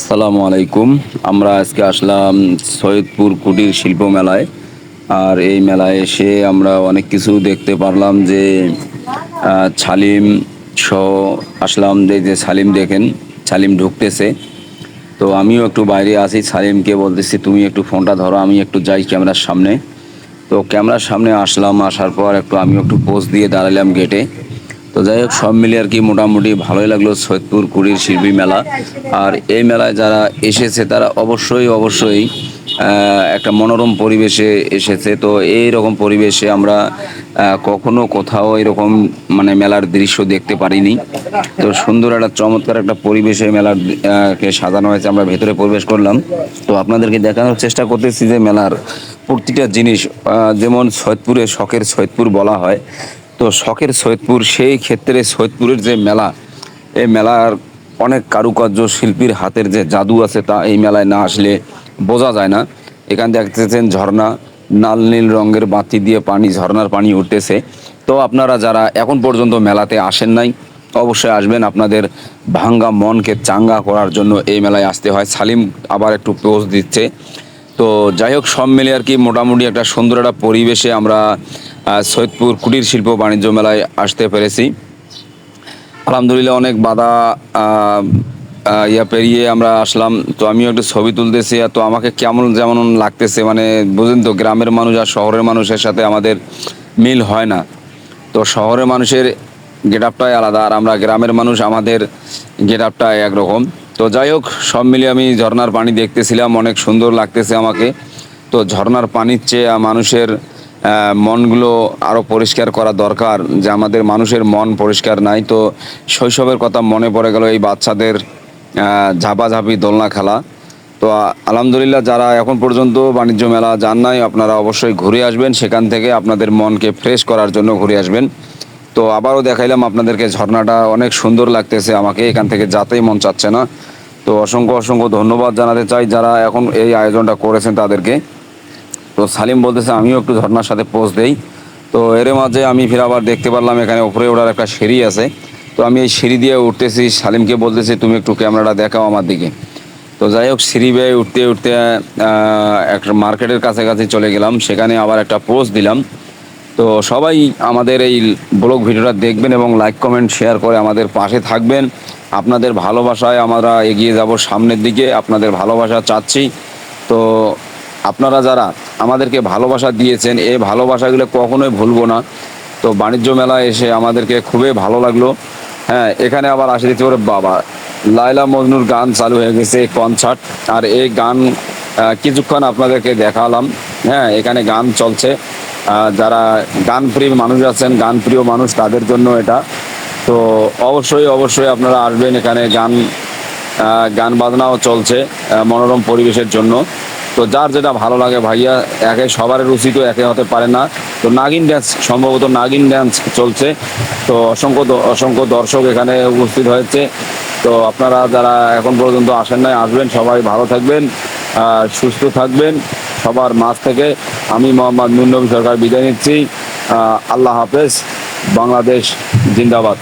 আসসালামু আলাইকুম। আমরা আজকে আসলাম সৈয়দপুর কুটির শিল্প মেলায়। আর এই মেলায় এসে আমরা অনেক কিছু দেখতে পারলাম যে ছালিম সহ আসলাম যে যে ছালিম দেখেন, ছালিম ঢুকতেছে। তো আমিও একটু বাইরে আছি সালিমকে বলতেছি, তুমি একটু ফোনটা ধরো, আমি একটু যাই ক্যামেরার সামনে। তো ক্যামেরার সামনে আসলাম, আসার পর একটু আমি একটু পোজ দিয়ে দাঁড়ালাম গেটে তো যাই হোক, সব মিলিয়ে আর কি মোটামুটি ভালোই লাগল সৈয়দপুর কুড়ির শিল্পী মেলা। আর এই মেলায় যারা এসেছে, তারা অবশ্যই অবশ্যই একটা মনোরম পরিবেশে এসেছে। তো এই রকম পরিবেশে আমরা কখনো কোথাও এরকম মানে মেলার দৃশ্য দেখতে পারিনি। তো সুন্দর একটা চমৎকার একটা পরিবেশে মেলার কে সাজানো হয়েছে, আমরা ভেতরে প্রবেশ করলাম। তো আপনাদেরকে দেখানোর চেষ্টা করতেছি যে মেলার প্রতিটা জিনিস যেমন সৈয়দপুরে শখের সৈয়দপুর বলা হয় তো শখের সৈয়দপুর, সেই ক্ষেত্রে সৈয়দপুরের যে মেলা, এই মেলার অনেক কারুকার্য শিল্পীর হাতের যে জাদু আছে তা এই মেলায় না আসলে বোঝা যায় না। এখানে দেখতেছেন ঝর্ণা নাল নীল রঙের বাতি দিয়ে পানি, ঝর্ণার পানি উঠতেছে। তো আপনারা যারা এখন পর্যন্ত মেলাতে আসেন নাই, অবশ্যই আসবেন। আপনাদের ভাঙ্গা মনকে চাঙ্গা করার জন্য এই মেলায় আসতে হয়। সালিম আবার একটু পোজ দিচ্ছে। তো যাই হোক, সব মিলে আর কি মোটামুটি একটা সুন্দর একটা পরিবেশে আমরা সৈয়দপুর কুটির শিল্প বাণিজ্য মেলায় আসতে পেরেছি। আলহামদুলিল্লাহ অনেক বাধা ইয়া পেরিয়ে আমরা আসলাম। তো আমিও একটু ছবি তুলতেছি, আর তো আমাকে কেমন যেমন লাগতেছে মানে বুঝেন তো, গ্রামের মানুষ আর শহরের মানুষের সাথে আমাদের মিল হয় না। তো শহরের মানুষের গেট আপটাই আলাদা, আর আমরা গ্রামের মানুষ, আমাদের গেট আপটাই একরকম। তো যাই হোক, সব মিলিয়ে আমি ঝর্নার পানি দেখতেছিলাম, অনেক সুন্দর লাগতেছে আমাকে। তো ঝর্নার পানির চেয়ে মানুষের মনগুলো আরও পরিষ্কার করা দরকার যে আমাদের মানুষের মন পরিষ্কার নাই। তো শৈশবের কথা মনে পড়ে গেল এই বাচ্চাদের ঝাপাঝাপি, দোলনা খেলা। তো আলহামদুলিল্লাহ যারা এখন পর্যন্ত বাণিজ্য মেলা যান নাই, আপনারা অবশ্যই ঘুরে আসবেন। সেখান থেকে আপনাদের মনকে ফ্রেশ করার জন্য ঘুরে আসবেন। তো আবারও দেখাইলাম আপনাদেরকে ঝর্ণাটা, অনেক সুন্দর লাগতেছে আমাকে এখান থেকে যাতেই মন চাচ্ছে না। তো অসংখ্য অসংখ্য ধন্যবাদ জানাতে চাই যারা এখন এই আয়োজনটা করেছেন তাদেরকে। তো সালিম বলতেছে, আমিও একটু ঝর্ণার সাথে পোস্ট দেই। তো এর মাঝে আমি ফির আবার দেখতে পারলাম, এখানে উপরে ওঠার একটা সিঁড়ি আছে। তো আমি এই সিঁড়ি দিয়ে উঠতেছি, সালিমকে বলতেছি, তুমি একটু ক্যামেরাটা দেখাও আমার দিকে। তো যাই হোক, সিঁড়ি বেয়ে উঠতে উঠতে একটা মার্কেটের কাছাকাছি চলে গেলাম, সেখানে আবার একটা পোস্ট দিলাম। তো সবাই আমাদের এই ব্লগ ভিডিওটা দেখবেন এবং লাইক, কমেন্ট, শেয়ার করে আমাদের পাশে থাকবেন। আপনাদের ভালোবাসায় আমরা এগিয়ে যাব সামনের দিকে, আপনাদের ভালোবাসা চাচ্ছি। তো আপনারা যারা আমাদেরকে ভালোবাসা দিয়েছেন, এই ভালোবাসাগুলো কখনোই ভুলবো না। তো বাণিজ্য মেলায় এসে আমাদেরকে খুবই ভালো লাগল। হ্যাঁ এখানে আবার আসে দিতে বাবা। লাইলা মজনুর গান চালু হয়ে গেছে কনসার্ট আর এই গান কিছুক্ষণ আপনাদেরকে দেখালাম। হ্যাঁ এখানে গান চলছে। যারা গান প্রিয় মানুষ আছেন গান প্রিয় মানুষ, তাদের জন্য এটা। তো অবশ্যই অবশ্যই আপনারা আসবেন এখানে। গান গান বাজনাও চলছে মনোরম পরিবেশের জন্য। তো যার যেটা ভালো লাগে ভাইয়া, একে সবার রুচি তো একে হতে পারে না। তো নাগিন ড্যান্স সম্ভবত নাগিন ড্যান্স চলছে। তো অসংখ্য অসংখ্য দর্শক এখানে উপস্থিত হয়েছে। তো আপনারা যারা এখন পর্যন্ত আসেন নাই, আসবেন, সবাই ভালো থাকবেন সুস্থ থাকবেন সবার মাঝ থেকে। আমি মোহাম্মদ নুরনবী সরকার বিদায় নিচ্ছি। আল্লাহ হাফেজ, বাংলাদেশ জিন্দাবাদ।